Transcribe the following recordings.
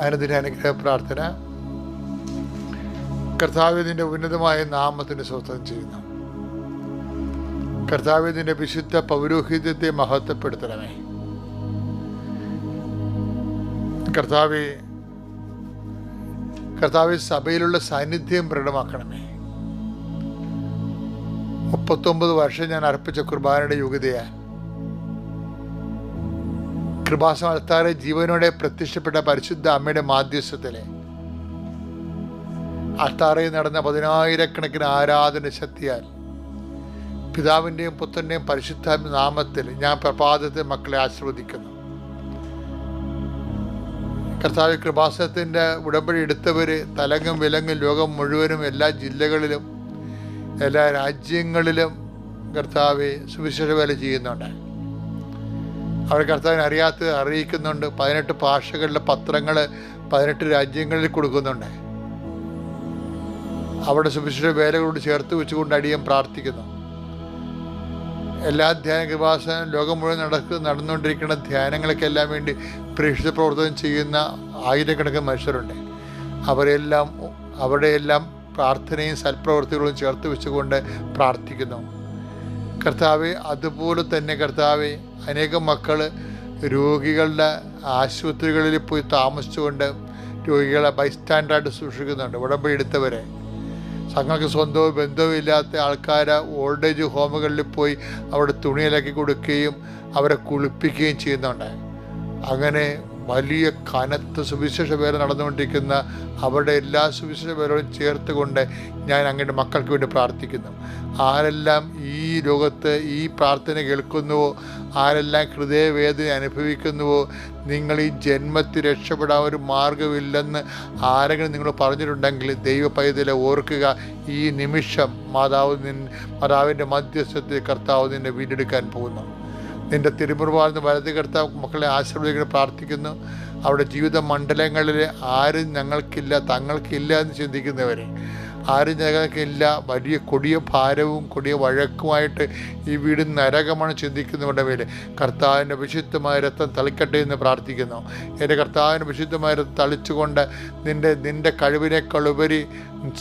അനുദിന അനുഗ്രഹ പ്രാർത്ഥന. കർത്താവിന്റെ ഉന്നതമായ നാമത്തിന് സ്വസ്ഥം ചെയ്യുന്നു. കർത്താവിന്റെ വിശുദ്ധ പൗരോഹിത്യത്തെ മഹത്വപ്പെടുത്തണമേ. കർത്താവ് കർത്താവ് സഭയിലുള്ള സാന്നിധ്യം പ്രകടമാക്കണമേ. മുപ്പത്തൊമ്പത് വർഷം ഞാൻ അർപ്പിച്ച കുർബാനയുടെ യോഗ്യതയാണ് കൃപാസമർത്താറെ ജീവനോടെ പ്രത്യക്ഷപ്പെട്ട പരിശുദ്ധ അമ്മയുടെ മാധ്യസ്ഥത്തിലെ അൾത്താറയിൽ നടന്ന പതിനായിരക്കണക്കിന് ആരാധന ശക്തിയാൽ പിതാവിന്റെയും പുത്രന്റെയും പരിശുദ്ധ നാമത്തിൽ ഞാൻ പ്രഭാതത്തെ മക്കളെ ആശീർവദിക്കുന്നു. കർത്താവ് കൃപാസനത്തിന്റെ ഉടമ്പടി എടുത്തവർ തലങ്ങും വിലങ്ങും ലോകം മുഴുവനും എല്ലാ ജില്ലകളിലും എല്ലാ രാജ്യങ്ങളിലും കർത്താവ് സുവിശേഷ വേല ചെയ്യുന്നുണ്ട്. അവർ കർത്താവിനെ അറിയാത്തത് അറിയിക്കുന്നുണ്ട്. പതിനെട്ട് ഭാഷകളിലെ പത്രങ്ങൾ പതിനെട്ട് രാജ്യങ്ങളിൽ കൊടുക്കുന്നുണ്ട്. അവിടെ സുവിശേഷ വേലകളോട് ചേർത്ത് വെച്ചുകൊണ്ട് അടിയം പ്രാർത്ഥിക്കുന്നു. എല്ലാ ധ്യാന കൃപാസനം ലോകം മുഴുവൻ നടക്ക് നടന്നുകൊണ്ടിരിക്കുന്ന ധ്യാനങ്ങൾക്കെല്ലാം വേണ്ടി പ്രേക്ഷിത പ്രവർത്തനം ചെയ്യുന്ന ആയിരക്കണക്കിന് മനുഷ്യരുണ്ട്. അവരെല്ലാം അവിടെയെല്ലാം പ്രാർത്ഥനയും സൽപ്രവർത്തികളും ചേർത്ത് വെച്ചുകൊണ്ട് പ്രാർത്ഥിക്കുന്നു. കർത്താവെ അതുപോലെ തന്നെ കർത്താവെ അനേകം മക്കൾ രോഗികളുടെ ആശുപത്രികളിൽ പോയി താമസിച്ചുകൊണ്ട് രോഗികളെ ബൈസ്റ്റാൻഡായിട്ട് സൂക്ഷിക്കുന്നുണ്ട് ഉടമ്പടി എടുത്തവരെ. തങ്ങൾക്ക് സ്വന്തവും ബന്ധവും ഇല്ലാത്ത ആൾക്കാർ ഓൾഡ് ഏജ് ഹോമുകളിൽ പോയി അവിടെ തുണിയിലാക്കി കൊടുക്കുകയും അവരെ കുളിപ്പിക്കുകയും ചെയ്യുന്നുണ്ട്. അങ്ങനെ വലിയ കനത്ത സുവിശേഷ പേര് നടന്നുകൊണ്ടിരിക്കുന്ന അവരുടെ എല്ലാ സുവിശേഷ പേരോടും ചേർത്തുകൊണ്ട് ഞാൻ അങ്ങയുടെ മക്കൾക്ക് വേണ്ടി പ്രാർത്ഥിക്കുന്നു. ആരെല്ലാം ഈ ലോകത്ത് ഈ പ്രാർത്ഥന കേൾക്കുന്നുവോ ആരെല്ലാം ഹൃദയവേദന അനുഭവിക്കുന്നുവോ നിങ്ങൾ ഈ ജന്മത്തിൽ രക്ഷപ്പെടാൻ ഒരു മാർഗമില്ലെന്ന് ആരെങ്കിലും നിങ്ങൾ പറഞ്ഞിട്ടുണ്ടെങ്കിൽ ദൈവ പൈതലെ ഓർക്കുക ഈ നിമിഷം മാതാവ് നിൻ മാതാവിന്റെ മധ്യസ്ഥത്തിൽ കർത്താവ് നിന്നെ വീണ്ടെടുക്കാൻ പോകുന്നു. നിന്റെ തിരുമുറുവാർന്ന് വലത് കിടത്ത മക്കളെ ആശീർവദിക്കാൻ പ്രാർത്ഥിക്കുന്നു. അവിടെ ജീവിത മണ്ഡലങ്ങളിൽ ആരും ഞങ്ങൾക്കില്ല തങ്ങൾക്കില്ല എന്ന് ചിന്തിക്കുന്നവരെ. ആരും ഞങ്ങൾക്കില്ല വലിയ കൊടിയ ഭാരവും കൊടിയ വഴക്കുമായിട്ട് ഈ വീട് നരകമാണ് ചിന്തിക്കുന്നവരുടെ മേലെ കർത്താവിന്റെ വിശുദ്ധമായ രക്തം തളിക്കട്ടെ എന്ന് പ്രാർത്ഥിക്കുന്നു. എന്റെ കർത്താവിന്റെ വിശുദ്ധമായ രക്തം തളിച്ചുകൊണ്ട് നിന്റെ നിന്റെ കഴിവിനേക്കാളുപരി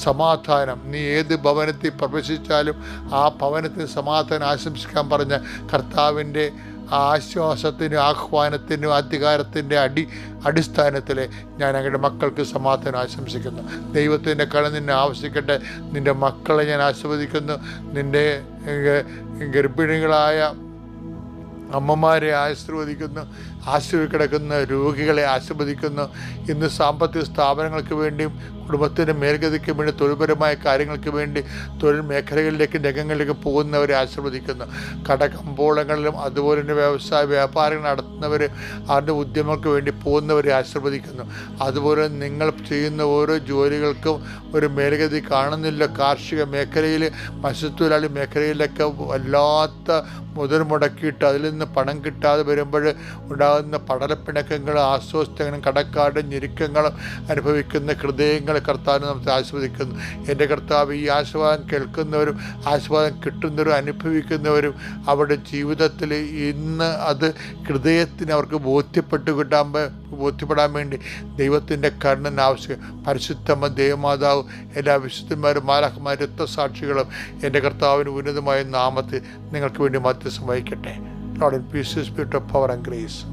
സമാധാനം. നീ ഏത് ഭവനത്തിൽ പ്രവേശിച്ചാലും ആ ഭവനത്തിന് സമാധാനം ആശംസിക്കാൻ പറഞ്ഞ കർത്താവിന്റെ ആശ്വാസത്തിനും ആഹ്വാനത്തിനും അധികാരത്തിന്റെ അടി അടിസ്ഥാനത്തിൽ ഞാൻ അങ്ങയുടെ മക്കൾക്ക് സമാധാനം ആശംസിക്കുന്നു. ദൈവത്തിന്റെ കള നിന്നെ ആവശ്യിക്കട്ടെ. നിന്റെ മക്കളെ ഞാൻ ആസ്വദിക്കുന്നു നിന്റെ ഗർഭിണികളായ അമ്മമാരെ ആശീർവദിക്കുന്നു. ആശുപത്രി കിടക്കുന്ന രോഗികളെ ആശീർവദിക്കുന്നു ഇന്ന് സാമ്പത്തിക സ്ഥാപനങ്ങൾക്ക് വേണ്ടിയും കുടുംബത്തിന്റെ മേൽഗതിക്ക് വേണ്ടി തൊഴിൽപരമായ കാര്യങ്ങൾക്ക് വേണ്ടി തൊഴിൽ മേഖലകളിലേക്കും രംഗങ്ങളിലേക്ക് പോകുന്നവരെ ആശീർവദിക്കുന്നു കടകമ്പോളങ്ങളിലും അതുപോലെ തന്നെ വ്യവസായ വ്യാപാരങ്ങൾ നടത്തുന്നവർ അവരുടെ ഉദ്യമങ്ങൾക്ക് വേണ്ടി പോകുന്നവരെ ആശീർവദിക്കുന്നു അതുപോലെ നിങ്ങൾ ചെയ്യുന്ന ഓരോ ജോലികൾക്കും ഒരു മേൽഗതി കാണുന്നില്ല. കാർഷിക മേഖലയിൽ മത്സ്യത്തൊഴിലാളി മേഖലയിലൊക്കെ വല്ലാത്ത മുതൽ മുടക്കിയിട്ട് അതിൽ നിന്ന് പണം കിട്ടാതെ വരുമ്പോൾ ഉണ്ടാകുന്ന പടലപ്പിണക്കങ്ങളും ആസ്വസ്ഥങ്ങളും കടക്കാടും ഞെരുക്കങ്ങളും അനുഭവിക്കുന്ന ഹൃദയങ്ങൾ കർത്താവിനെ നമുക്ക് ആസ്വദിക്കുന്നു എന്റെ കർത്താവ് ഈ ആസ്വാദം കേൾക്കുന്നവരും ആസ്വാദം കിട്ടുന്നവരും അനുഭവിക്കുന്നവരും അവരുടെ ജീവിതത്തിൽ ഇന്ന് അത് ഹൃദയത്തിന് അവർക്ക് ബോധ്യപ്പെട്ട് കിട്ടാൻ ബോധ്യപ്പെടാൻ വേണ്ടി ദൈവത്തിന്റെ കരുണൻ ആവശ്യം. പരിശുദ്ധമ്മ ദേവമാതാവ് എല്ലാ വിശുദ്ധന്മാരും മാലാഖമാരും രക്തസാക്ഷികളും എന്റെ കർത്താവിന് ഉന്നതമായ നാമത്തിൽ നിങ്ങൾക്ക് വേണ്ടി മധ്യസ്ഥം വഹിക്കട്ടെ. Lord in peace spirit of power and grace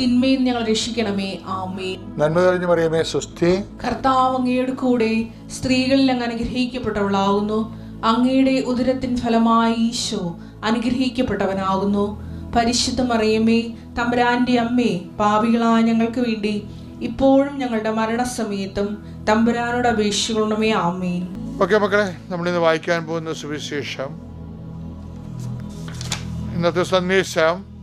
തിന്മയിൽ ഞങ്ങൾ രക്ഷിക്കണമേ. ആമേ നന്മ തെളിഞ്ഞു പറയുമേ സുസ്ഥി കർത്താവ് അങ്ങയുടെ കൂടെ സ്ത്രീകളിൽ അങ്ങ് അനുഗ്രഹിക്കപ്പെട്ടവളാകുന്നു. അങ്ങയുടെ ഉദരത്തിൻ ഫലമായി ഈശോ അനുഗ്രഹിക്കപ്പെട്ടവനാകുന്നു. പരിശുദ്ധ മറിയമേ തമ്പുരാന്റെ അമ്മേ പാപികളായ ഞങ്ങൾക്ക് വേണ്ടി ഇപ്പോഴും ഞങ്ങളുടെ മരണസമയത്തും തമ്പുരാനോട് അപേക്ഷിക്കണമേ. ആമേൻ. ഓക്കെ മക്കളെ നമ്മളിന്ന് വായിക്കാൻ പോകുന്ന സുവിശേഷം. ഇന്നത്തെ സന്ദേശം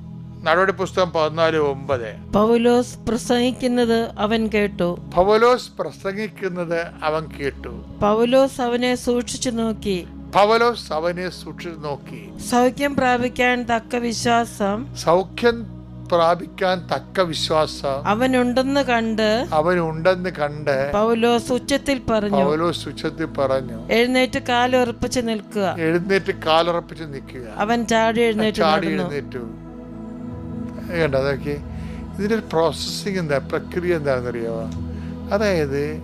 നടപടി പുസ്തകം പതിനാല് ഒമ്പത്. പൗലോസ് പ്രസംഗിക്കുന്നത് അവൻ കേട്ടു. പവലോസ് പ്രസംഗിക്കുന്നത് അവൻ കേട്ടു. പൗലോസ് അവനെ സൂക്ഷിച്ചു നോക്കി. പവലോസ് അവനെ സൂക്ഷിച്ചു നോക്കി. സൗഖ്യം പ്രാപിക്കാൻ തക്ക വിശ്വാസം. സൗഖ്യം പ്രാപിക്കാൻ തക്ക വിശ്വാസം. അവനുണ്ടെന്ന് കണ്ട് അവനുണ്ടെന്ന് കണ്ട് പൗലോസ് ഉച്ചത്തിൽ പറഞ്ഞു. പൗലോസ് ഉച്ചത്തിൽ പറഞ്ഞു. എഴുന്നേറ്റ് കാലുറപ്പിച്ച് നിൽക്കുക. എഴുന്നേറ്റ് കാലുറപ്പിച്ച് നിൽക്കുക. അവൻ ചാടി എഴുന്നേറ്റ് ചാടി എഴുന്നേറ്റു. കണ്ടോ അതൊക്കെ. ഇതിന്റെ ഒരു പ്രോസസ്സിങ് എന്താ? പ്രക്രിയ എന്താണെന്ന് അറിയാമോ അതായത്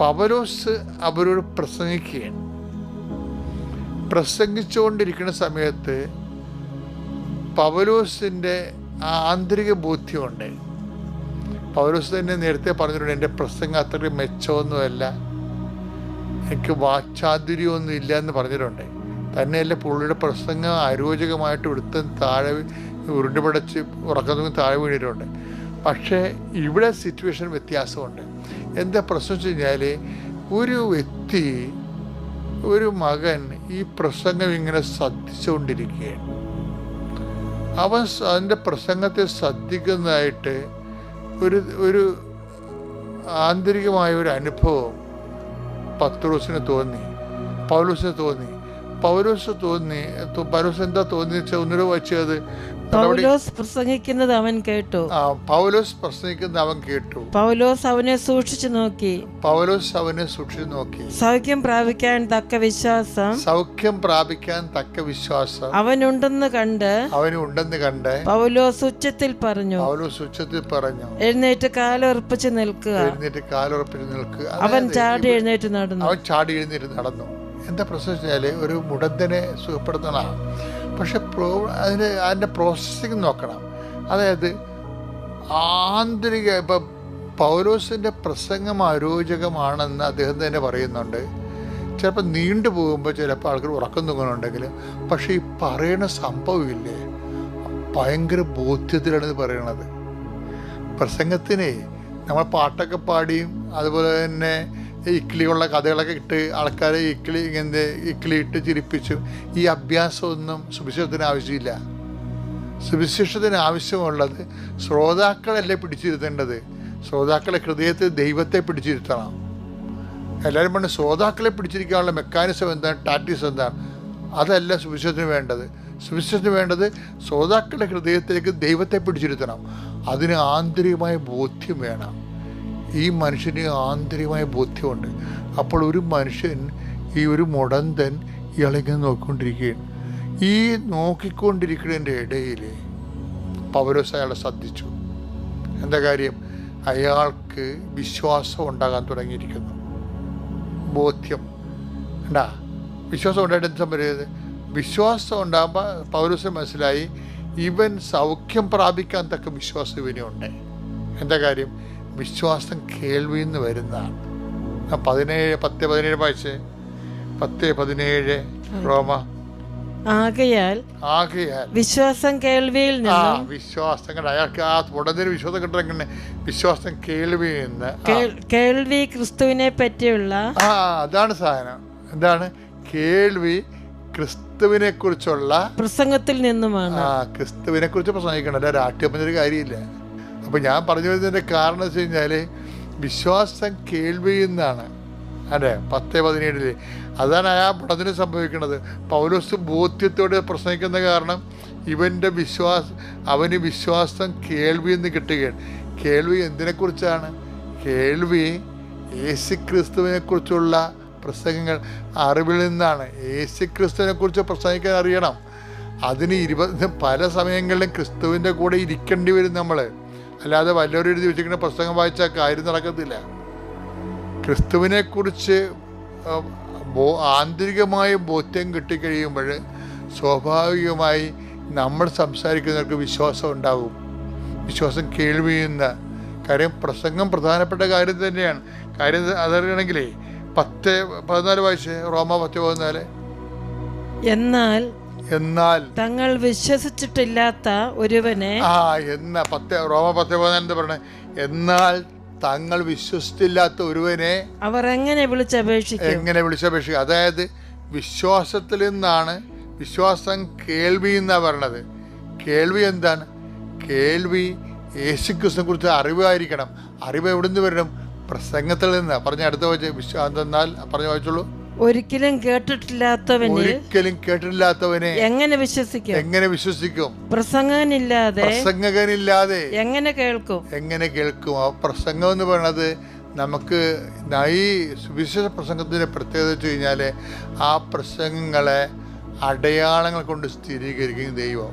പവലോസ് അവരോട് പ്രസംഗിക്കുകയാണ്. പ്രസംഗിച്ചുകൊണ്ടിരിക്കുന്ന സമയത്ത് പവലോസിന്റെ ആന്തരിക ബോധ്യമുണ്ട്. പൗലോസ് തന്നെ നേരത്തെ പറഞ്ഞിട്ടുണ്ട് എന്റെ പ്രസംഗം അത്രയും മെച്ചമൊന്നുമല്ല. എനിക്ക് വാചാതുര്യമൊന്നും ഇല്ല എന്ന് പറഞ്ഞിട്ടുണ്ട്. തന്നെയല്ല പുള്ളിയുടെ പ്രസംഗം അരോചകമായിട്ട് എടുത്ത് താഴെ ഉരുണ്ടുപടച്ച് ഉറക്കം താഴെ വീണിട്ടുണ്ട്. പക്ഷേ ഇവിടെ സിറ്റുവേഷൻ വ്യത്യാസമുണ്ട്. എന്താ പ്രശ്നം വെച്ച് കഴിഞ്ഞാൽ ഒരു വ്യക്തി ഒരു മകൻ ഈ പ്രസംഗം ഇങ്ങനെ ശ്രദ്ധിച്ചുകൊണ്ടിരിക്കുകയാണ്. അവൻ അതിന്റെ പ്രസംഗത്തെ ശ്രദ്ധിക്കുന്നതായിട്ട് ഒരു ഒരു ആന്തരികമായ ഒരു അനുഭവം പത്രോസിന് തോന്നി. പൗലോസിന് തോന്നി. പൗലോസ് തോന്നി പൗലോസ് എന്താ തോന്നി വെച്ചാൽ ഒന്നിനു വെച്ചത് പൗലോസ് പ്രസംഗിക്കുന്നത് അവൻ കേട്ടു. പൗലോസ് പ്രസംഗിക്കുന്നത് അവൻ കേട്ടു. പൗലോസ് അവനെ സൂക്ഷിച്ചു നോക്കി. പൗലോസ് അവനെ സൂക്ഷിച്ചു നോക്കി. സൗഖ്യം പ്രാപിക്കാൻ തക്ക വിശ്വാസം. സൗഖ്യം പ്രാപിക്കാൻ തക്ക വിശ്വാസം. അവനുണ്ടെന്ന് കണ്ട് അവനുണ്ടെന്ന് കണ്ട് പൗലോസ് ഉച്ചത്തിൽ പറഞ്ഞു. പൗലോസ് ഉച്ചത്തിൽ പറഞ്ഞു. എഴുന്നേറ്റ് കാലുറപ്പിച്ച് നിൽക്കുക. എഴുന്നേറ്റ് കാലുറപ്പിച്ച് നിൽക്കുക. അവൻ ചാടി എഴുന്നേറ്റ് നടന്നു. അവൻ ചാടി എഴുന്നേറ്റ് നടന്നു. എന്താ പ്രശ്നം വെച്ചാൽ ഒരു മുടന്തനെ സുഖപ്പെടുത്തണം പക്ഷെ പ്രോ അതിന് അതിന്റെ പ്രോസസ്സിങ് നോക്കണം. അതായത് ആന്തരിക ഇപ്പം പൗലോസിന്റെ പ്രസംഗം അരോചകമാണെന്ന് അദ്ദേഹം തന്നെ പറയുന്നുണ്ട്. ചിലപ്പോൾ നീണ്ടു പോകുമ്പോൾ ചിലപ്പോൾ ആൾക്കാർ ഉറക്കം തൂങ്ങുന്നുണ്ടെങ്കിൽ പക്ഷേ ഈ പറയുന്ന സംഭവമില്ലേ? ഭയങ്കര ബോധ്യത്തിലാണ് പറയണത്. പ്രസംഗത്തിനെ നമ്മൾ പാട്ടൊക്കെ പാടിയും അതുപോലെ തന്നെ ഇക്കിളിയുള്ള കഥകളൊക്കെ ഇട്ട് ആൾക്കാരെ ഇക്ലി ഇങ്ങനെ ഇക്ലി ഇട്ട് ചിരിപ്പിച്ചു ഈ അഭ്യാസമൊന്നും സുവിശേഷത്തിന് ആവശ്യമില്ല. സുവിശേഷത്തിന് ആവശ്യമുള്ളത് ശ്രോതാക്കളല്ലേ പിടിച്ചിരുത്തേണ്ടത്? ശ്രോതാക്കളെ ഹൃദയത്തിൽ ദൈവത്തെ പിടിച്ചിരുത്തണം. എല്ലാവരും പറഞ്ഞു ശ്രോതാക്കളെ പിടിച്ചിരിക്കാനുള്ള മെക്കാനിസം എന്താണ്? ടാറ്റീസ് എന്താണ്? അതല്ല സുവിശേഷത്തിന് വേണ്ടത്. സുവിശേഷത്തിന് വേണ്ടത് ശ്രോതാക്കളുടെ ഹൃദയത്തിലേക്ക് ദൈവത്തെ പിടിച്ചിരുത്തണം. അതിന് ആന്തരികമായ ബോധ്യം വേണം. ഈ മനുഷ്യന് ആന്തരികമായ ബോധ്യമുണ്ട്. അപ്പോൾ ഒരു മനുഷ്യൻ ഈ ഒരു മുടന്തൻ ഇയാളിങ്ങനെ നോക്കിക്കൊണ്ടിരിക്കുകയാണ്. ഈ നോക്കിക്കൊണ്ടിരിക്കുന്നതിന്റെ ഇടയിൽ പൗരസ് അയാളെ ശ്രദ്ധിച്ചു. എന്താ കാര്യം? അയാൾക്ക് വിശ്വാസം ഉണ്ടാകാൻ തുടങ്ങിയിരിക്കുന്നു. ബോധ്യം. ഉണ്ടാ വിശ്വാസം ഉണ്ടായിട്ട് എന്ത് സംഭവിച്ചത്? വിശ്വാസം ഉണ്ടാകുമ്പോൾ പൗരസ് മനസ്സിലായി ഇവൻ സൗഖ്യം പ്രാപിക്കാൻ തക്ക വിശ്വാസം ഇവനുണ്ട് എന്താ കാര്യം? വിശ്വാസം കേൾവിയിൽ നിന്ന് വരുന്നതാണ്. ആ പതിനേഴ് പത്ത് പതിനേഴ് വായിച്ച്? പത്ത് പതിനേഴ് റോമ. ആകയാൽ ആകയാൽ. വിശ്വാസം കേൾവിയിൽ ആ വിശ്വാസങ്ങൾ അയാൾക്ക് ആ ഉടനെ വിശ്വാസം കിട്ടണമെങ്കിൽ വിശ്വാസം കേൾവിയിൽ നിന്ന്. കേൾവി ക്രിസ്തുവിനെ പറ്റിയുള്ള ആ അതാണ് സാധനം. എന്താണ്? കേൾവി ക്രിസ്തുവിനെ കുറിച്ചുള്ള പ്രസംഗത്തിൽ നിന്നുമാണ്. ആ ക്രിസ്തുവിനെ കുറിച്ച് പ്രസംഗിക്കണം അല്ല കാര്യമില്ല. അപ്പൊ ഞാൻ പറഞ്ഞു വരുന്നതിന്റെ കാരണം വെച്ച് കഴിഞ്ഞാൽ വിശ്വാസം കേൾവിയിൽ നിന്നാണ് അതെ പത്ത് പതിനേഴിൽ. അതാണ് ആ പടത്തിന് സംഭവിക്കുന്നത്. പൗലോസ് ബോധ്യത്തോടെ പ്രസംഗിക്കുന്ന കാരണം ഇവന്റെ വിശ്വാസം അവന് വിശ്വാസം കേൾവിയിൽ നിന്ന് കിട്ടുകയാണ്. കേൾവി എന്തിനെക്കുറിച്ചാണ്? കേൾവി യേശു ക്രിസ്തുവിനെ കുറിച്ചുള്ള പ്രസംഗങ്ങൾ അറിവിൽ നിന്നാണ്. യേശു ക്രിസ്തുവിനെ കുറിച്ച് പ്രസംഗിക്കാൻ അറിയണം. അതിന് ഇരുപത് പല സമയങ്ങളിലും ക്രിസ്തുവിന്റെ കൂടെ ഇരിക്കേണ്ടി വരും നമ്മൾ അല്ലാതെ വല്ലവരും എഴുതി വെച്ചിരിക്കുന്ന പുസ്തകം വായിച്ചാൽ കാര്യം നടക്കത്തില്ല. ക്രിസ്തുവിനെക്കുറിച്ച് ആന്തരികമായ ബോധ്യം കിട്ടിക്കഴിയുമ്പോൾ സ്വാഭാവികമായി നമ്മൾ സംസാരിക്കുന്നവർക്ക് വിശ്വാസം ഉണ്ടാകും. വിശ്വാസം കേൾവിയുന്ന കാര്യം പ്രസംഗം പ്രധാനപ്പെട്ട കാര്യം തന്നെയാണ്. കാര്യം അതറിയണമെങ്കിലേ പത്ത് പതിനാല് വയസ്സ് റോമ പത്ത് പതിനാല്. എന്നാൽ എന്നാൽ തങ്ങൾ വിശ്വസിച്ചിട്ടില്ലാത്ത ഒരുവനെ ആ എന്ന പത്ത് റോമ പത്ത് പതിനാല് എന്താ പറയണേ എന്നാൽ തങ്ങൾ വിശ്വസിച്ചില്ലാത്ത ഒരുവനെ അവർ എങ്ങനെ വിളിച്ചപേക്ഷിക്കും? എങ്ങനെ വിളിച്ചപേക്ഷിക്കുക അതായത് വിശ്വാസത്തിൽ നിന്നാണ് വിശ്വാസം കേൾവി എന്നാ പറയണത് കേൾവി എന്താണ്? കേൾവി യേശുക്രിസ്തുവിനെ കുറിച്ച് അറിവായിരിക്കണം. അറിവ് എവിടെ നിന്ന് വരണം? പ്രസംഗത്തിൽ നിന്ന്. പറഞ്ഞ അടുത്ത വെച്ച് വിശ്വാസം എന്നാൽ പറഞ്ഞു വായിച്ചോളൂ ഒരിക്കലും കേട്ടിട്ടില്ലാത്തവന് ഒരിക്കലും കേട്ടിട്ടില്ലാത്തവനെ എങ്ങനെ വിശ്വസിക്കും? എങ്ങനെ വിശ്വസിക്കും? പ്രസംഗനില്ലാതെ പ്രസംഗകനില്ലാതെ എങ്ങനെ കേൾക്കും? എങ്ങനെ കേൾക്കും? ആ പ്രസംഗം എന്ന് പറയുന്നത് നമുക്ക് ഈ സുവിശേഷ പ്രസംഗത്തിന്റെ പ്രത്യേകത വെച്ച് കഴിഞ്ഞാൽ ആ പ്രസംഗങ്ങളെ അടയാളങ്ങൾ കൊണ്ട് സ്ഥിരീകരിക്കും ദൈവം.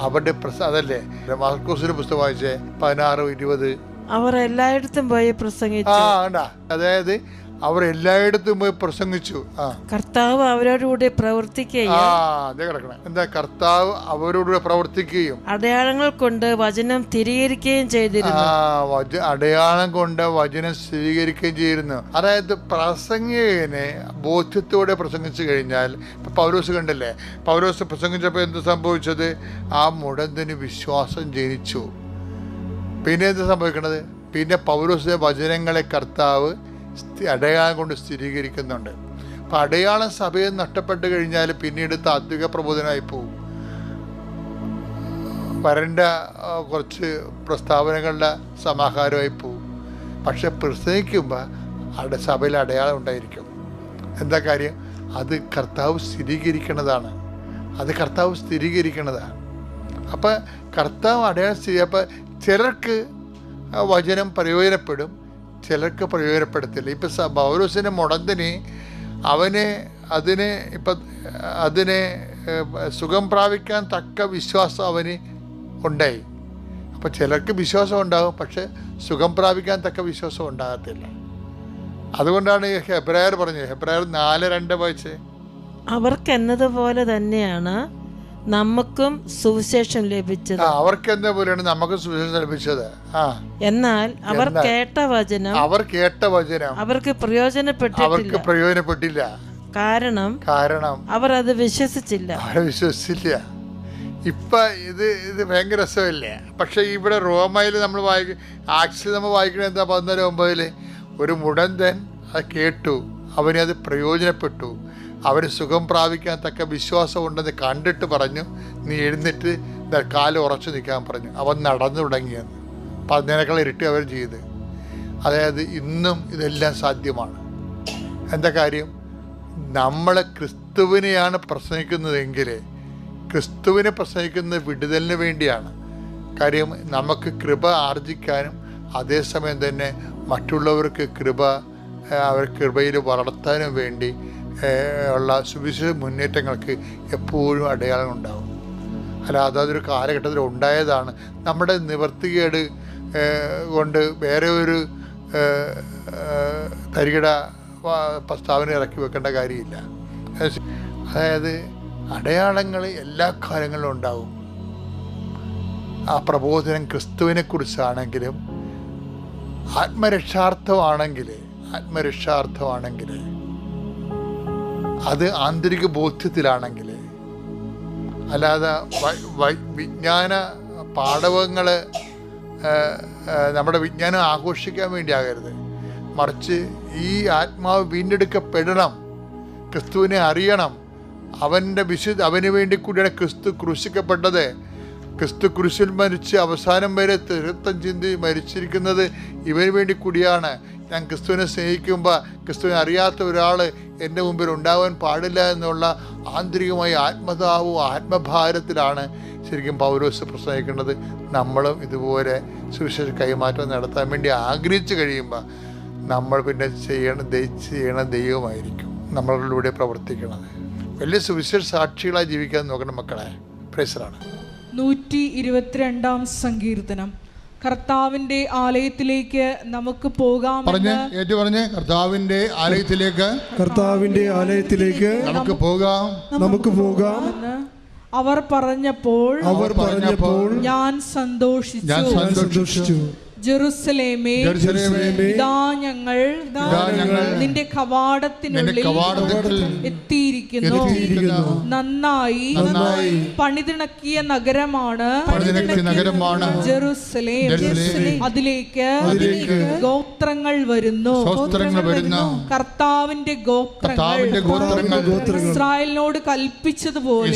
അവരുടെ പ്രസ അതല്ലേ? മാർക്കോസിന്റെ പുസ്തകം വായിച്ചേ പതിനാറ് ഇരുപത്. അവർ എല്ലായിടത്തും പോയി പ്രസംഗിച്ചു. ആ ഉണ്ടാ അതായത് അവർ എല്ലായിടത്തും പോയി പ്രസംഗിച്ചു. കർത്താവ് അവരോടുകൂടി പ്രവർത്തിക്കുകയും എന്താ കർത്താവ് അവരോടുകൂടെ പ്രവർത്തിക്കുകയും. അടയാളങ്ങൾ കൊണ്ട് വചനം സ്ഥിരീകരിക്കുകയും ചെയ്തിരുന്നു. അടയാളം കൊണ്ട് വചനം സ്ഥിരീകരിക്കുകയും ചെയ്തിരുന്നു. അതായത് പ്രസംഗികനെ ബോധ്യത്തോടെ പ്രസംഗിച്ചു കഴിഞ്ഞാൽ പൗരോസ് കണ്ടല്ലേ? പൗരോസ് പ്രസംഗിച്ചപ്പോൾ എന്ത് സംഭവിച്ചത്? ആ മുടന്തിന് വിശ്വാസം ജനിച്ചു. പിന്നെ എന്ത് സംഭവിക്കണത്? പിന്നെ പൗരോസിന്റെ വചനങ്ങളെ കർത്താവ് അടയാളം കൊണ്ട് സ്ഥിരീകരിക്കുന്നുണ്ട്. അപ്പം അടയാളം സഭയിൽ നഷ്ടപ്പെട്ട് കഴിഞ്ഞാൽ പിന്നീട് താത്വിക പ്രബോധനമായി പോകും. വരണ്ട കുറച്ച് പ്രസ്താവനകളുടെ സമാഹാരമായി പോകും. പക്ഷെ പ്രസംഗിക്കുമ്പോൾ അവിടെ സഭയിൽ അടയാളം ഉണ്ടായിരിക്കും. എന്താ കാര്യം? അത് കർത്താവ് സ്ഥിരീകരിക്കണതാണ് അത് കർത്താവ് സ്ഥിരീകരിക്കണതാണ് അപ്പം കർത്താവ് അടയാളം സ്ഥിതി അപ്പം ചിലർക്ക് വചനം പ്രയോജനപ്പെടും. ചിലർക്ക് പ്രയോജനപ്പെടുത്തില്ല. ഇപ്പം പൗലോസിന്റെ മുടന്തിന് അവന് അതിനെ ഇപ്പം അതിനെ സുഖം പ്രാപിക്കാൻ തക്ക വിശ്വാസം അവന് ഉണ്ടായി. അപ്പം ചിലർക്ക് വിശ്വാസം ഉണ്ടാകും പക്ഷെ സുഖം പ്രാപിക്കാൻ തക്ക വിശ്വാസം ഉണ്ടാകത്തില്ല. അതുകൊണ്ടാണ് ഈ ഹെബ്രായർ പറഞ്ഞത് ഹെബ്രായർ നാല് രണ്ട് വായിച്ച്. അവർക്ക് എന്നതുപോലെ തന്നെയാണ് നമുക്കും സുവിശേഷം ലഭിച്ചത്. അവർക്ക് എന്താ പോലെയാണ് നമുക്ക് സുവിശേഷം ലഭിച്ചത്? എന്നാൽ അവർ കേട്ട വചനം അവർ കേട്ട വചനം അവർക്ക് പ്രയോജനപ്പെട്ടിട്ടില്ല. അവർക്ക് പ്രയോജനപ്പെട്ടില്ല. കാരണം കാരണം അവർ അത് വിശ്വസിച്ചില്ല. അവർ വിശ്വസിച്ചില്ല. ഇപ്പൊ ഇത് ഇത് ഭയങ്കര രസമല്ലേ? പക്ഷെ ഇവിടെ റോമയിൽ നമ്മൾ വായിക്കും ആക്സിൽ നമ്മൾ വായിക്കണത് എന്താ പതിനാല് ഒമ്പതിൽ ഒരു മുടന്തൻ അത് കേട്ടു. അവനത് പ്രയോജനപ്പെട്ടു. അവന് സുഖം പ്രാപിക്കാൻ തക്ക വിശ്വാസം ഉണ്ടെന്ന് കണ്ടിട്ട് പറഞ്ഞു. നീ എഴുന്നേറ്റ് കാൽ ഉറച്ചു നിൽക്കാൻ പറഞ്ഞു. അവൻ നടന്നു തുടങ്ങിയെന്ന്. പറഞ്ഞതിനേക്കാൾ ഇരട്ടി അവർ ചെയ്ത്. അതായത് ഇന്നും ഇതെല്ലാം സാധ്യമാണ്. എന്താ കാര്യം? നമ്മൾ ക്രിസ്തുവിനെയാണ് പ്രസംഗിക്കുന്നതെങ്കിൽ ക്രിസ്തുവിനെ പ്രസംഗിക്കുന്നത് വിടുതലിന് വേണ്ടിയാണ്. കാര്യം നമുക്ക് കൃപ ആർജിക്കാനും അതേസമയം തന്നെ മറ്റുള്ളവർക്ക് കൃപ അവർ കൃപയിൽ വളർത്താനും വേണ്ടി ഉള്ള സുവിശേഷ മുന്നേറ്റങ്ങൾക്ക് എപ്പോഴും അടയാളം ഉണ്ടാകും അല്ലാതെ അതൊരു കാലഘട്ടത്തിൽ ഉണ്ടായതാണ്. നമ്മുടെ നിവർത്തികേട് കൊണ്ട് വേറെ ഒരു തരികിട പ്രസ്താവന ഇറക്കി വെക്കേണ്ട കാര്യമില്ല. അതായത് അടയാളങ്ങൾ എല്ലാ കാലങ്ങളിലും ഉണ്ടാവും. ആ പ്രബോധനം ക്രിസ്തുവിനെക്കുറിച്ചാണെങ്കിലും ആത്മരക്ഷാർത്ഥമാണെങ്കിൽ ആത്മരക്ഷാർത്ഥമാണെങ്കിൽ അത് ആന്തരിക ബോധ്യത്തിലാണെങ്കിൽ അല്ലാതെ വിജ്ഞാന പാഠവങ്ങൾ നമ്മുടെ വിജ്ഞാനം ആഘോഷിക്കാൻ വേണ്ടി ആകരുത് മറിച്ച് ഈ ആത്മാവ് വീണ്ടെടുക്കപ്പെടണം ക്രിസ്തുവിനെ അറിയണം അവന്റെ വിശുദ്ധ അവന് വേണ്ടി കൂടിയാണ് ക്രിസ്തു ക്രൂശിക്കപ്പെട്ടത്. ക്രിസ്തു കുരിശിൽ മരിച്ച് അവസാനം വരെ തീർത്ഥം ചിന്തി മരിച്ചിരിക്കുന്നത് ഇവന് വേണ്ടി കൂടിയാണ്. ഞാൻ ക്രിസ്തുവിനെ സ്നേഹിക്കുമ്പോൾ ക്രിസ്തുവിനെ അറിയാത്ത ഒരാൾ എന്റെ മുമ്പിൽ ഉണ്ടാവാൻ പാടില്ല എന്നുള്ള ആന്തരികമായ ആത്മതാവും ആത്മഭാരത്തിലാണ് ശരിക്കും പൗരോസ് പ്രസംഗിക്കേണ്ടത്. നമ്മളും ഇതുപോലെ സുവിശേഷ കൈമാറ്റം നടത്താൻ വേണ്ടി ആഗ്രഹിച്ചു കഴിയുമ്പോൾ നമ്മൾ പിന്നെ ചെയ്യണം ചെയ്യണ ദൈവമായിരിക്കും നമ്മളിലൂടെ പ്രവർത്തിക്കുന്നത് വലിയ സുവിശേഷ സാക്ഷികളായി ജീവിക്കാൻ നോക്കണം മക്കളെ. പ്രേസറാണ് നൂറ്റി ഇരുപത്തിരണ്ടാം സങ്കീർത്തനം. കർത്താവിന്റെ ആലയത്തിലേക്ക് നമുക്ക് പറഞ്ഞ് പറഞ്ഞു ഏറ്റു പറഞ്ഞ് കർത്താവിന്റെ ആലയത്തിലേക്ക് കർത്താവിന്റെ ആലയത്തിലേക്ക് നമുക്ക് പോകാം. നമുക്ക് പോകാം. അവർ പറഞ്ഞപ്പോൾ അവർ പറഞ്ഞപ്പോൾ ഞാൻ സന്തോഷിച്ചു. ഞാൻ സന്തോഷിച്ചു. ജെറുസലേമേ. ഇതാ ഞങ്ങൾ നിന്റെ കവാടത്തിനുള്ളിൽ എത്തിയിരിക്കുന്നു. നന്നായി പണിതിണക്കിയ നഗരമാണ്. നഗരമാണ്. ജെറുസലേം. അതിലേക്ക് ഗോത്രങ്ങൾ വരുന്നു. കർത്താവിന്റെ ഗോത്രങ്ങൾ ഇസ്രായേലിനോട് കൽപ്പിച്ചതുപോലെ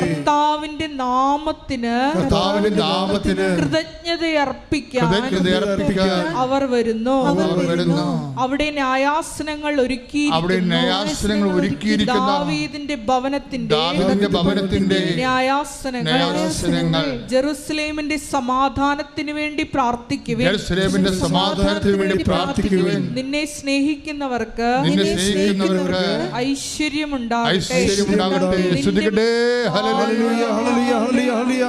കർത്താവിന്റെ നാമത്തിന് കർത്താവിന്റെ നാമത്തിന് കൃതജ്ഞത അർപ്പിക്കാൻ അവർ വരുന്നു. അവിടെ ന്യായാസനങ്ങൾ ഒരുക്കി അവിടെ ന്യായാസനങ്ങൾ ഒരുക്കിയിരിക്കുന്ന ദാവീദിന്റെ ഭവനത്തിന്റെ ഭവനത്തിന്റെ ന്യായാസനങ്ങൾ ജെറുസലേമിന്റെ സമാധാനത്തിന് വേണ്ടി പ്രാർത്ഥിക്കുവിൻ. ജെറുസലേമിന്റെ സമാധാനത്തിന് വേണ്ടി പ്രാർത്ഥിക്കുവാൻ. നിന്നെ സ്നേഹിക്കുന്നവർക്ക് നിന്നെ സ്നേഹിക്കുന്നവർക്ക് ഐശ്വര്യമുണ്ടാകട്ടെ. ഐശ്വര്യമുണ്ടാകട്ടെ. ഹല്ലേലൂയ. ഹല്ലേലൂയ. ഹല്ലേലൂയ. ഹല്ലേലൂയ.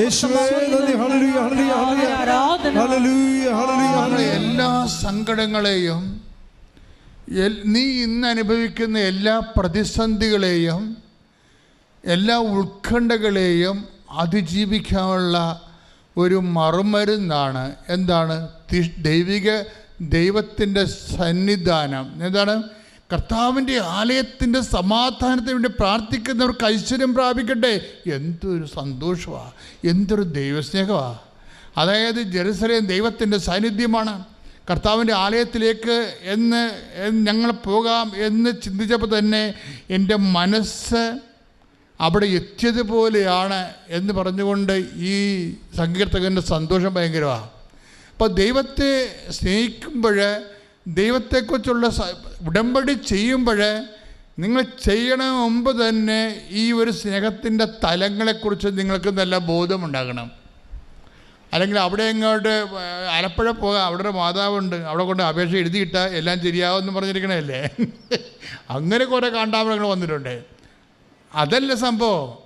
യേശുവേ നന്ദി. ഹല്ലേലൂയ ഹല്ലേലൂയ. ഹല്ലേലൂയ. ആരാധന ഹല്ലേലൂയ ഹല്ലേലൂയ എല്ലാ സങ്കടങ്ങളെയും നീ ഇന്ന് അനുഭവിക്കുന്ന എല്ലാ പ്രതിസന്ധികളെയും എല്ലാ ഉത്കണ്ഠകളെയും അതിജീവിക്കാനുള്ള ഒരു മറുമരുന്നാണ്. എന്താണ്? ദൈവിക ദൈവത്തിന്റെ സന്നിധാനം. എന്താണ്? കർത്താവിന്റെ ആലയത്തിന്റെ സമാധാനത്തിന് വേണ്ടി പ്രാർത്ഥിക്കുന്നവർക്ക് ഐശ്വര്യം പ്രാപിക്കട്ടെ. എന്തൊരു സന്തോഷമാണ് എന്തൊരു ദൈവസ്നേഹമാണ് അതായത് ജെറുസലേം ദൈവത്തിന്റെ സാന്നിധ്യമാണ്. കർത്താവിന്റെ ആലയത്തിലേക്ക് എന്ന് ഞങ്ങൾ പോകാം എന്ന് ചിന്തിച്ചപ്പോൾ തന്നെ എന്റെ മനസ്സ് അവിടെ എത്തിയതുപോലെയാണ് എന്ന് പറഞ്ഞുകൊണ്ട് ഈ സങ്കീർത്തകന്റെ സന്തോഷം ഭയങ്കരമാണ് അപ്പോൾ ദൈവത്തെ സ്നേഹിക്കുമ്പോൾ ദൈവത്തെക്കുറിച്ചുള്ള ഉടമ്പടി ചെയ്യുമ്പോൾ നിങ്ങൾ ചെയ്യണ മുമ്പ് തന്നെ ഈ ഒരു സ്നേഹത്തിന്റെ തലങ്ങളെക്കുറിച്ച് നിങ്ങൾക്ക് നല്ല ബോധമുണ്ടാകണം. അല്ലെങ്കിൽ അവിടെ എങ്ങോട്ട് ആലപ്പുഴ പോകാം. അവിടെ ഒരു മാതാവുണ്ട്. അവിടെ കൊണ്ട് അപേക്ഷ എഴുതിയിട്ടാൽ എല്ലാം ശരിയാവുമെന്ന് പറഞ്ഞിരിക്കണല്ലേ അങ്ങനെ കുറേ കാണ്ടാമൃഗങ്ങൾ വന്നിട്ടുണ്ട്. അതല്ല സംഭവം.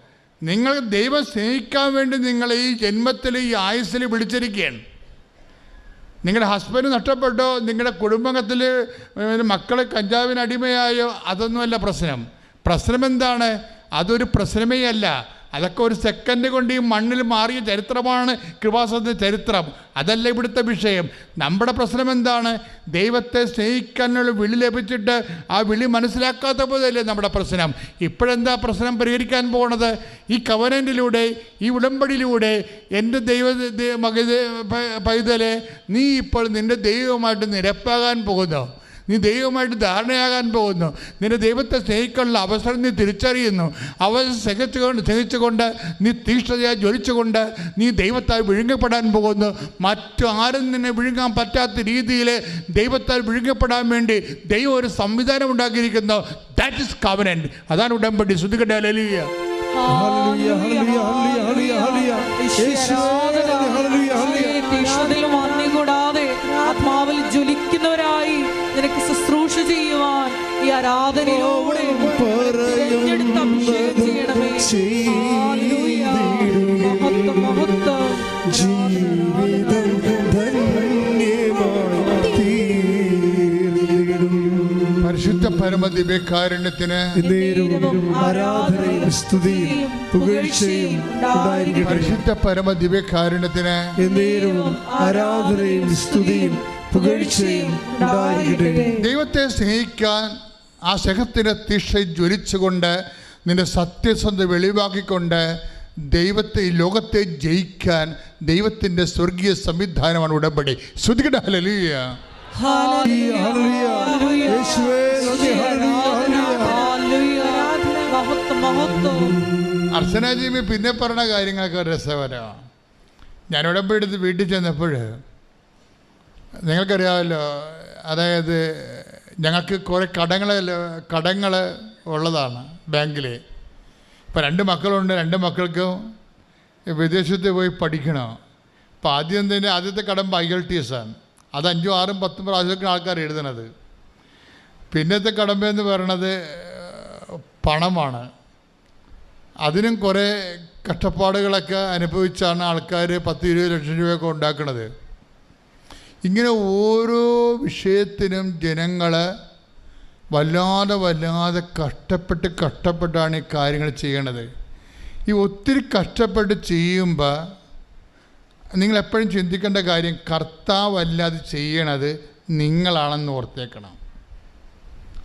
നിങ്ങൾ ദൈവം സ്നേഹിക്കാൻ വേണ്ടി നിങ്ങൾ ഈ ജന്മത്തിൽ ഈ ആയുസ്സിൽ വിളിച്ചിരിക്കുകയാണ്. നിങ്ങളുടെ ഹസ്ബൻഡ് നഷ്ടപ്പെട്ടോ നിങ്ങളുടെ കുടുംബത്തിൽ മക്കൾ കഞ്ചാവിന് അടിമയായോ അതൊന്നുമല്ല പ്രശ്നം. പ്രശ്നം എന്താണ്? അതൊരു പ്രശ്നമേ അല്ല. അതൊക്കെ ഒരു സെക്കൻഡ് കൊണ്ട് ഈ മണ്ണിൽ മാറിയ ചരിത്രമാണ് കൃപാസനത്തിന്റെ ചരിത്രം. അതല്ല ഇവിടുത്തെ വിഷയം. നമ്മുടെ പ്രശ്നം എന്താണ്? ദൈവത്തെ സ്നേഹിക്കാനുള്ള വിളി ലഭിച്ചിട്ട് ആ വിളി മനസ്സിലാക്കാത്ത പോലെയല്ലേ നമ്മുടെ പ്രശ്നം. ഇപ്പോഴെന്താ പ്രശ്നം പരിഹരിക്കാൻ പോണത്? ഈ കവനന്റിലൂടെ ഈ ഉടമ്പടിയിലൂടെ എന്റെ ദൈവ മകൈതലെ നീ ഇപ്പോൾ നിന്റെ ദൈവമായിട്ട് നിരപ്പാകാൻ പോകുന്നു. നീ ദൈവമായിട്ട് ധാരണയാകാൻ പോകുന്നു. നിന്റെ ദൈവത്തെ സ്നേഹിക്കാനുള്ള അവസരം നീ തിരിച്ചറിയുന്നു. അവസരം സ്നേഹിച്ചുകൊണ്ട് സ്നേഹിച്ചുകൊണ്ട് നീ തീഷ്ണതയായി ജ്വലിച്ചുകൊണ്ട് നീ ദൈവത്താൽ വിഴുങ്ങപ്പെടാൻ പോകുന്നു. മറ്റു ആരും നിന്നെ വിഴുങ്ങാൻ പറ്റാത്ത രീതിയിൽ ദൈവത്താൽ വിഴുങ്ങപ്പെടാൻ വേണ്ടി ദൈവം ഒരു സംവിധാനം ഉണ്ടാക്കിയിരിക്കുന്നു. ദാറ്റ് ഇസ് കവനന്റ് അതാണ് ഉടമ്പടി. ശ്രുതികട്ടെ അലലിയ ഹല്ലേലൂയ ഹല്ലേലൂയ ഹല്ലേലൂയ ഹല്ലേലൂയ യേശുവേ ഹല്ലേലൂയ ഹല്ലേലൂയ തീഷ്ണതയിലും കൂടാതെ ആത്മാവിൽ ജ്വലിക്കുന്നവരായി. നിനക്ക് ശുശ്രൂഷ ചെയ്യുവാൻ ഈ തിരഞ്ഞെടുത്ത് ചെയ്യണമേ. ഹല്ലേലൂയ. മഹത്വം മഹത്വം. ജീവിതം പരിശുദ്ധ പരമ ദിവ്യകാരുണ്യത്തിന് നേരവും സ്തുതിയും പുകഴ്ചയും ഉണ്ടായിരിക്കട്ടെ. പരിശുദ്ധ പരമ ദിവ്യകാരുണ്യത്തിന് എന്നേരവും ആരാധനയും സ്തുതിയും പുകഴ്ചയും ദൈവത്തെ സ്നേഹിക്കാൻ ആ സ്നേഹത്തിന്റെ തീക്ഷ ജ്വലിച്ചുകൊണ്ട് നിന്റെ സത്യസന്ധ വെളിവാക്കിക്കൊണ്ട് ദൈവത്തെ ഈ ലോകത്തെ ജയിക്കാൻ ദൈവത്തിന്റെ സ്വർഗീയ സംവിധാനമാണ് ഉടമ്പടി. ശ്രുതികട ഹല്ലേലൂയ. ഹല്ലേലൂയ യേശുവേ നന്ദി ഹല്ലേലൂയ. ഹല്ലേലൂയ ഹല്ലേലൂയ. മഹത്വം മഹത്വം. അർച്ചനാജീവി പിന്നെ പറഞ്ഞ കാര്യങ്ങളൊക്കെ രസകരമാണ് ഞാൻ ഉടമ്പടി എടുത്ത് വീട്ടിൽ ചെന്നപ്പോൾ നിങ്ങൾക്കറിയാമല്ലോ അതായത് ഞങ്ങൾക്ക് കുറേ കടങ്ങൾ കടങ്ങൾ ഉള്ളതാണ് ബാങ്കിൽ ഇപ്പോൾ രണ്ട് മക്കളുണ്ട് രണ്ട് മക്കൾക്കും വിദേശത്ത് പോയി പഠിക്കണം. അപ്പോൾ ആദ്യം തന്നെ ആദ്യത്തെ കടം ഐ എൽ ടി എസ് ആണ്. അത് അഞ്ചും ആറും പത്തും പ്രാവശ്യമൊക്കെ ആൾക്കാർ എഴുതണത് പിന്നത്തെ കടമ്പ എന്ന് പറയണത് പണമാണ്. അതിനും കുറേ കഷ്ടപ്പാടുകളൊക്കെ അനുഭവിച്ചാണ് ആൾക്കാർ പത്ത് ഇരുപത് ലക്ഷം രൂപയൊക്കെ ഉണ്ടാക്കുന്നത്. ഇങ്ങനെ ഓരോ വിഷയത്തിനും ജനങ്ങൾ വല്ലാതെ വല്ലാതെ കഷ്ടപ്പെട്ട് കഷ്ടപ്പെട്ടാണ് ഈ കാര്യങ്ങൾ ചെയ്യണത്. ഈ ഒത്തിരി കഷ്ടപ്പെട്ട് ചെയ്യുമ്പോൾ നിങ്ങൾ എപ്പോഴും ചിന്തിക്കേണ്ട കാര്യം കർത്താവല്ലാതെ ചെയ്യണത് നിങ്ങളാണെന്ന് ഓർത്തേക്കണം.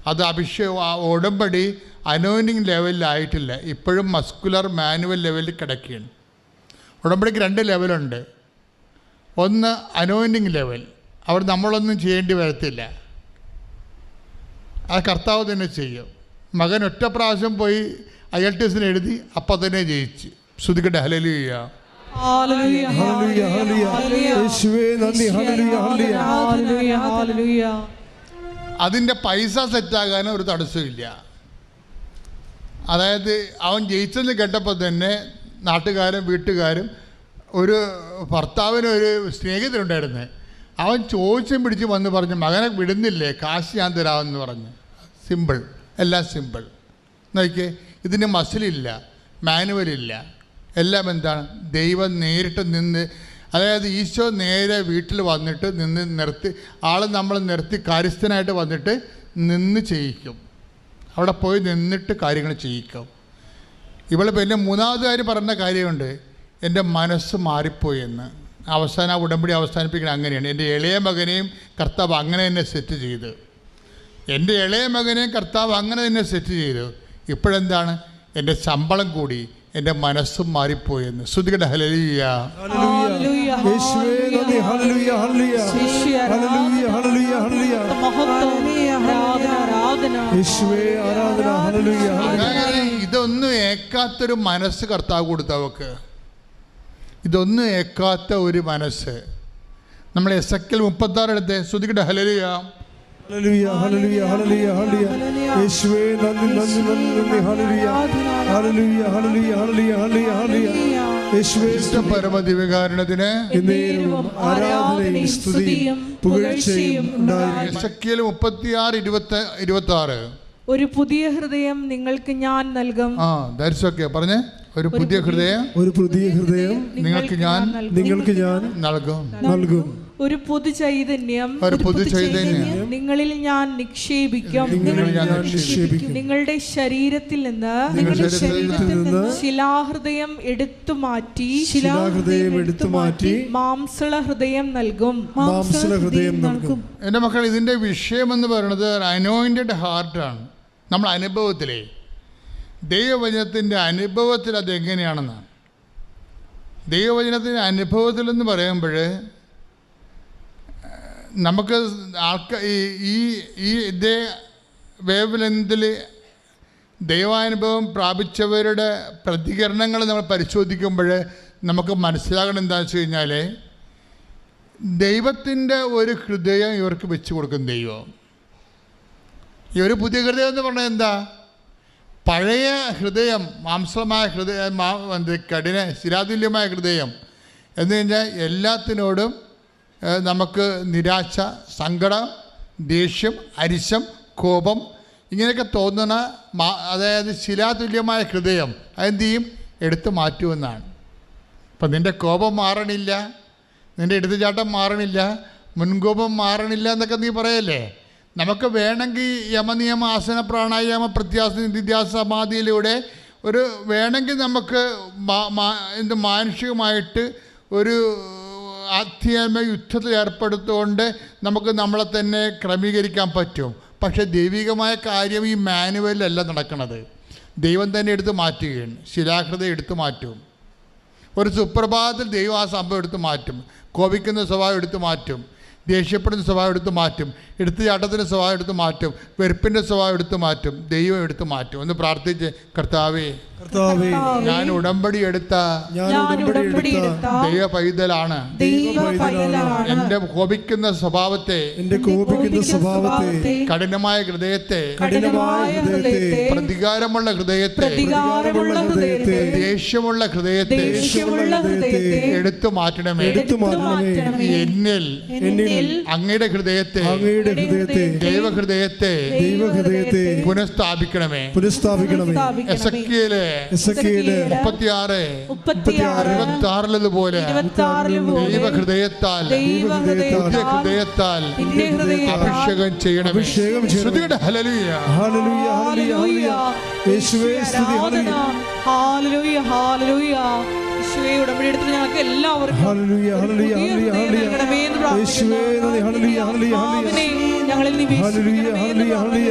അത് അഭിഷേക ഉടമ്പടി അനോയിനിങ് ലെവലിലായിട്ടില്ല ഇപ്പോഴും മസ്കുലർ മാനുവൽ ലെവലിൽ കിടക്കുകയാണ്. ഉടമ്പടിക്ക് രണ്ട് ലെവലുണ്ട് ഒന്ന് അനോയിന്റിങ് ലെവൽ അവർ നമ്മളൊന്നും ചെയ്യേണ്ടി വരത്തില്ല അത് കർത്താവ് തന്നെ ചെയ്യും മകൻ ഒറ്റ പ്രാവശ്യം പോയി ഐ എൽ ടി എസിന് എഴുതി അപ്പം തന്നെ ജയിച്ച് ശ്രുതിക്കട്ടെ ഹലലി ഹല്ലേലൂയ, ഹല്ലേലൂയ, ഹല്ലേലൂയ. യേശുവേ ഹല്ലേലൂയ, ഹല്ലേലൂയ. ഹല്ലേലൂയ, ഹല്ലേലൂയ. അതിന്റെ പൈസ സെറ്റാകാനും ഒരു തടസ്സമില്ല അതായത് അവൻ ജയിച്ചെന്ന് കേട്ടപ്പോൾ തന്നെ നാട്ടുകാരും വീട്ടുകാരും ഒരു ഭർത്താവിന് ഒരു സ്നേഹിതനുണ്ടായിരുന്നു അവൻ ചോദിച്ചും പിടിച്ച് വന്ന് പറഞ്ഞു മകനെ വിടുന്നില്ലേ? കാശ് ഞാൻ തരാമെന്ന് പറഞ്ഞു. സിമ്പിൾ എല്ലാം സിമ്പിൾ നോക്കിയേ ഇതിന് മസിലില്ല മാനുവലില്ല എല്ലാം എന്താണ്? ദൈവം നേരിട്ട് നിന്ന് അതായത് ഈശോ നേരെ വീട്ടിൽ വന്നിട്ട് നിന്ന് നിർത്തി ആൾ നമ്മൾ നിർത്തി കാര്യസ്ഥനായിട്ട് വന്നിട്ട് നിന്ന് ചെയ്യിക്കും. അവിടെ പോയി നിന്നിട്ട് കാര്യങ്ങൾ ചെയ്യിക്കും. ഇവിടെ പിന്നെ മൂന്നാമത് കാര്യം പറഞ്ഞ കാര്യമുണ്ട്. എന്റെ മനസ്സ് മാറിപ്പോയെന്ന് അവസാന ഉടമ്പടി അവസാനിപ്പിക്കണം അങ്ങനെയാണ് എന്റെ ഇളയ മകനെയും കർത്താവ് അങ്ങനെ തന്നെ സെറ്റ് ചെയ്ത് എന്റെ ഇളയ മകനെയും കർത്താവ് അങ്ങനെ തന്നെ സെറ്റ് ചെയ്തു ഇപ്പോഴെന്താണ് എന്റെ ശമ്പളം കൂടി എന്റെ മനസ്സും മാറിപ്പോയെന്ന് ശ്രുതികട ഹലലിയ ഹല്ലേലൂയ. യേശുവേ നന്ദി ഹല്ലേലൂയ, ഹല്ലേലൂയ. ഹല്ലേലൂയ, ഹല്ലേലൂയ, ഹല്ലേലൂയ. മഹത്വം, ആരാധന, ആരാധന. യേശുവേ ആരാധന ഹല്ലേലൂയ, ഹല്ലേലൂയ. അതായത് ഇതൊന്നും ഏക്കാത്തൊരു മനസ്സ് കർത്താവ് കൊടുത്തവക്ക് ഇതൊന്നും ഏക്കാത്ത ഒരു മനസ്സ്. നമ്മൾ എസ് എക്കൽ മുപ്പത്താറ് എടുത്ത്. ശ്രുതിക്കട്ടെ ഹലലിയ ഹല്ലേലൂയ, ഹല്ലേലൂയ, ഹല്ലേലൂയ, ഹല്ലേലൂയ. യേശുവേ നന്ദി നന്ദി നന്ദി നന്ദി. ആരാധനയും സ്തുതിയും പുകഴ്ചയും ഉണ്ടായിരിക്കട്ടെ. എസ് എക്കിൽ മുപ്പത്തിയാറ് ഇരുപത്തി ഇരുപത്തി ആറ് ഒരു പുതിയ ഹൃദയം നിങ്ങൾക്ക് ഞാൻ നൽകും. ആ ദാറ്റ്സ് ഓക്കെ. പറഞ്ഞേ. ഒരു പുതിയ ഹൃദയം ഒരു പുതിയ ഹൃദയം നിങ്ങൾക്ക് ഞാൻ നിങ്ങൾക്ക് ഞാൻ നൽകും. നൽകും. ഒരു പുതു ചൈതന്യം ഒരു പുതു ചൈതന്യം നിങ്ങളിൽ ഞാൻ നിക്ഷേപിക്കും. നിങ്ങളിൽ ഞാൻ നിക്ഷേപിക്കും. നിങ്ങളുടെ ശരീരത്തിൽ നിന്ന് നിങ്ങളുടെ ശരീരത്തിൽ നിന്ന് ശിലാഹൃദയം എടുത്തു മാറ്റി ശിലാഹൃദയം എടുത്തു മാറ്റി മാംസള ഹൃദയം നൽകും. മാംസള ഹൃദയം നൽകും. എന്റെ മക്കൾ ഇതിന്റെ വിഷയം എന്ന് പറയുന്നത് അനോയിന്റഡ് ഹാർട്ടാണ് നമ്മൾ അനുഭവത്തിലേ ദൈവവചനത്തിന്റെ അനുഭവത്തിൽ അതെങ്ങനെയാണെന്നാണ് ദൈവവചനത്തിന്റെ അനുഭവത്തിലെന്ന് പറയുമ്പോൾ നമുക്ക് ആൾക്കാർ ഈ ഈ ഇതേ വേവ് ലെങ്തിൽ ദൈവാനുഭവം പ്രാപിച്ചവരുടെ പ്രതികരണങ്ങൾ നമ്മൾ പരിശോധിക്കുമ്പോൾ നമുക്ക് മനസ്സിലാകണം എന്താണെന്ന് വെച്ച് കഴിഞ്ഞാൽ ദൈവത്തിന്റെ ഒരു ഹൃദയം ഇവർക്ക് വെച്ച് കൊടുക്കും ദൈവം. ഈ ഒരു പുതിയ ഹൃദയം എന്ന് പറഞ്ഞാൽ എന്താ? പഴയ ഹൃദയം മാംസമായ ഹൃദയം കഠിന ശിരാതുല്യമായ ഹൃദയം എന്ന് കഴിഞ്ഞാൽ എല്ലാത്തിനോടും നമുക്ക് നിരാശ സങ്കടം ദേഷ്യം അരിശം കോപം ഇങ്ങനെയൊക്കെ തോന്നുന്ന അതായത് ശിലാതുല്യമായ ഹൃദയം അതെന്ത് ചെയ്യും? എടുത്തു മാറ്റുമെന്നാണ്. അപ്പം നിന്റെ കോപം മാറണില്ല നിന്റെ എടുത്തുചാട്ടം മാറണില്ല മുൻകോപം മാറണില്ല എന്നൊക്കെ നീ പറയല്ലേ? നമുക്ക് വേണമെങ്കിൽ യമനിയമ ആസന പ്രാണായാമ പ്രത്യാസ നിധിധ്യാസ സമാധിയിലൂടെ ഒരു വേണമെങ്കിൽ നമുക്ക് എന്ത് മാനുഷികമായിട്ട് ഒരു ആധ്യാത്മിക യുദ്ധത്തിൽ ഏർപ്പെടുത്തുകൊണ്ട് നമുക്ക് നമ്മളെ തന്നെ ക്രമീകരിക്കാൻ പറ്റും. പക്ഷെ ദൈവികമായ കാര്യം ഈ മാനുവലല്ല നടക്കുന്നത് ദൈവം തന്നെ എടുത്ത് മാറ്റുകയാണ്. ശിലാഹൃദയം എടുത്തു മാറ്റും. ഒരു സുപ്രഭാതത്തിൽ ദൈവം ആ സംഭവം എടുത്ത് മാറ്റും. കോപിക്കുന്ന സ്വഭാവം എടുത്തു മാറ്റും. ദേഷ്യപ്പെടുന്ന സ്വഭാവം എടുത്ത് മാറ്റും. എടുത്തുചാട്ടത്തിന്റെ സ്വഭാവം എടുത്ത് മാറ്റും. വെറുപ്പിന്റെ സ്വഭാവം എടുത്ത് മാറ്റും. ദൈവം എടുത്ത് മാറ്റും. ഒന്ന് പ്രാർത്ഥിച്ച് കർത്താവേ കർത്താവേ ഞാൻ ഉടമ്പടി എടുത്ത ദൈവ പൈതലാണ് എന്റെ കോപിക്കുന്ന സ്വഭാവത്തെ എന്റെ കോപിക്കുന്ന സ്വഭാവത്തെ കഠിനമായ ഹൃദയത്തെ പ്രതികാരമുള്ള ഹൃദയത്തെ പ്രതികാരമുള്ള ഹൃദയത്തെ ദേഷ്യമുള്ള ഹൃദയത്തെ ദേഷ്യമുള്ള ഹൃദയത്തെ എടുത്തു മാറ്റണമേ. എടുത്തു മാറ്റണമേ. എന്നിൽ എന്നിൽ അങ്ങയുടെ ഹൃദയത്തെ അങ്ങയുടെ ഹൃദയത്തെ ദൈവഹൃദയത്തെ ദൈവഹൃദയത്തെ പുനഃസ്ഥാപിക്കണമേ. പുനഃസ്ഥാപിക്കണമേ. മുപ്പത്തിയാറ് ഇരുപത്തി ആറിലതുപോലെ പോലെ ദൈവഹൃദയത്താൽ പുതിയ ഹൃദയത്താൽ ഹൃദയത്താൽ അഭിഷേകം ചെയ്യണം അഭിഷേകം ചെയ്യണം ശ്രുതിയുടെ ഹല്ലേലൂയ. ഹല്ലേലൂയ ഹല്ലേലൂയ. ഹല്ലേലൂയ. യേശുവേ സ്തുതി ഹല്ലേലൂയ. ഹാലലൂയ ഹാലലൂയ യേശുവേ ഉടമ്പടി എടുത്തിട്ട് ഞങ്ങൾക്ക് എല്ലാവർക്കും ഞങ്ങളിൽ ഹല്ലേലൂയ നിവേശിക്കണമേ